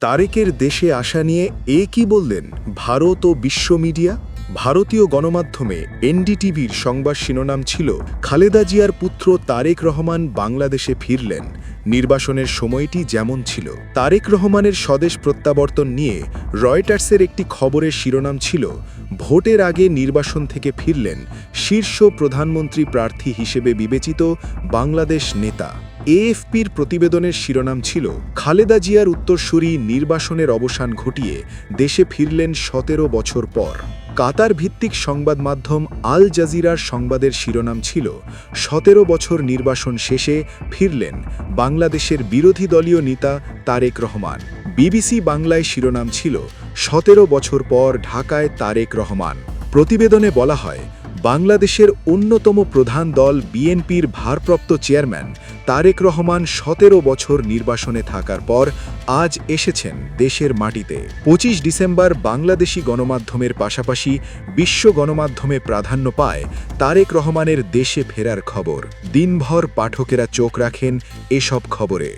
তারেকের দেশে আসা নিয়ে এ কি বললেন ভারত ও বিশ্ব মিডিয়া? ভারতীয় গণমাধ্যমে এনডিটিভির সংবাদ শিরোনাম ছিল, খালেদা জিয়ার পুত্র তারেক রহমান বাংলাদেশে ফিরলেন। নির্বাসনের সময়টি যেমন ছিল। তারেক রহমানের স্বদেশ প্রত্যাবর্তন নিয়ে রয়টার্সের একটি খবরের শিরোনাম ছিল, ভোটের আগে নির্বাসন থেকে ফিরলেন শীর্ষ প্রধানমন্ত্রী প্রার্থী হিসেবে বিবেচিত বাংলাদেশ নেতা। এএফপির প্রতিবেদনের শিরোনাম ছিল, খালেদা জিয়ার উত্তরসূরি নির্বাসনের অবসান ঘটিয়ে দেশে ফিরলেন সতেরো বছর পর। কাতার ভিত্তিক সংবাদ মাধ্যম আল জাজিরার সংবাদের শিরোনাম ছিল, সতেরো বছর নির্বাসন শেষে ফিরলেন বাংলাদেশের বিরোধী দলীয় নেতা তারেক রহমান। বিবিসি বাংলায় শিরোনাম ছিল, সতেরো বছর পর ঢাকায় তারেক রহমান। প্রতিবেদনে বলা হয় বাংলাদেশের অন্যতম প্রধান দল বিএনপির ভারপ্রাপ্ত চেয়ারম্যান তারেক রহমান সতেরো বছর নির্বাসনে থাকার পর আজ এসেছেন দেশের মাটিতে। পঁচিশ ডিসেম্বর বাংলাদেশি গণমাধ্যমের পাশাপাশি বিশ্ব গণমাধ্যমে প্রাধান্য পায় তারেক রহমানের দেশে ফেরার খবর। দিনভর পাঠকেরা চোখ রাখেন এসব খবরে।